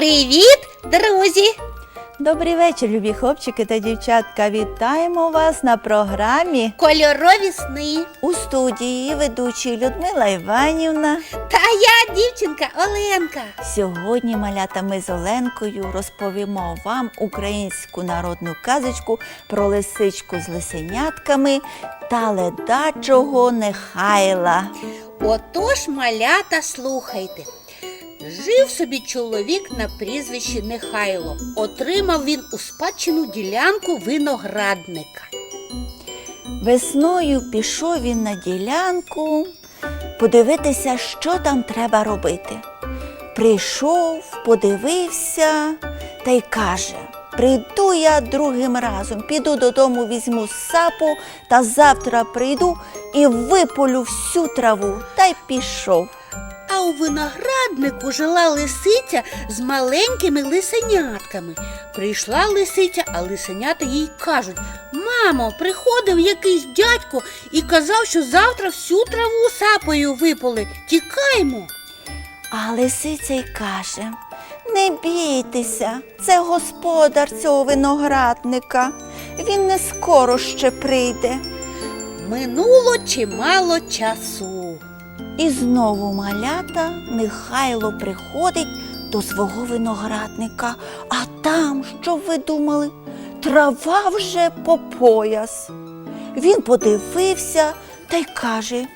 Привіт, друзі! Добрий вечір, любі хлопчики та дівчатка. Вітаємо вас на програмі Кольорові сни. у студії ведучі Людмила Іванівна. Та я дівчинка Оленка. Сьогодні, малята, ми з Оленкою розповімо вам українську народну казочку про лисичку з лисенятками та ледачого нехайла. Отож, малята, слухайте. Жив собі чоловік на прізвищі Нехайло. Отримав він у спадщину ділянку виноградника. Весною пішов він на ділянку подивитися, що там треба робити. Прийшов, подивився та й каже: Прийду я другим разом, піду додому, візьму сапу та завтра прийду і виполю всю траву та й пішов. А у винограднику жила лисиця з маленькими лисенятками. Прийшла лисиця, а лисенята їй кажуть: Мамо, приходив якийсь дядько і казав, що завтра всю траву сапою виполи. Тікаймо. А лисиця й каже: Не бійтеся, це господар цього виноградника. Він не скоро ще прийде. Минуло чимало часу. І знову малята Михайло приходить до свого виноградника, а там, що ви думали, трава вже по пояс. Він подивився та й каже: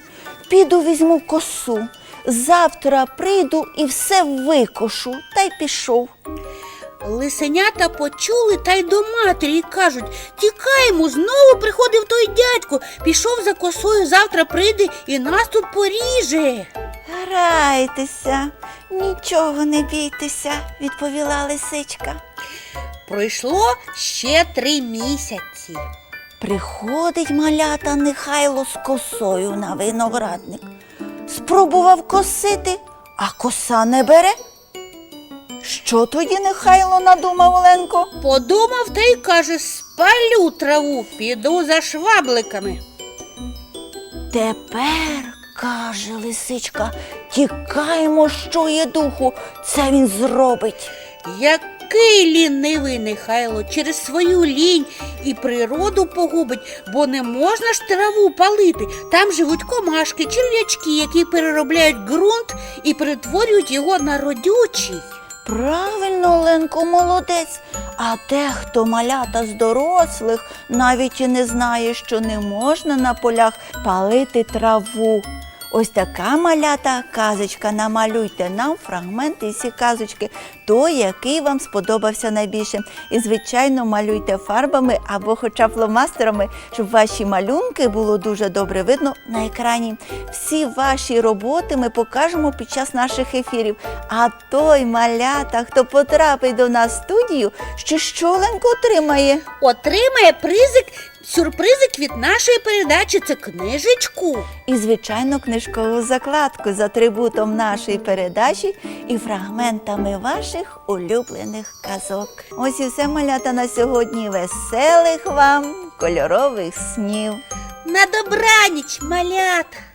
піду візьму косу. Завтра прийду і все викошу, та й пішов. Лисенята почули та й до матері і кажуть Тікаємо, знову приходив той дядько, пішов за косою, завтра прийде і нас тут поріже. Грайтеся, нічого не бійтеся, відповіла лисичка. Пройшло ще три місяці. Приходить малята Нехайло з косою на виноградник. Спробував косити, а коса не бере. Що тоді Нехайло надумав Оленко? Подумав та й каже спалю траву, піду за швабликами. Тепер, каже лисичка, тікаємо, що є духу, це він зробить. Який лінивий Нехайло через свою лінь і природу погубить, бо не можна ж траву палити. Там живуть комашки, черв'ячки, які переробляють ґрунт і перетворюють його на родючий. Правильно, Оленко, молодець. А дехто малята з дорослих навіть і не знає, що не можна на полях палити траву. Ось така малята казочка. Намалюйте нам фрагменти із цієї казочки, той, який вам сподобався найбільше. І, звичайно, малюйте фарбами або хоча б фломастерами, щоб ваші малюнки було дуже добре видно на екрані. Всі ваші роботи ми покажемо під час наших ефірів. А той малята, хто потрапить до нас в студію, що щоленько отримає. Отримає призик, сюрпризик від нашої передачі. Це книжечку. І, звичайно, книжкову закладку з атрибутом нашої передачі і фрагментами ваших улюблених казок. Ось і все малята на сьогодні. Веселих вам кольорових снів. На добраніч, малята!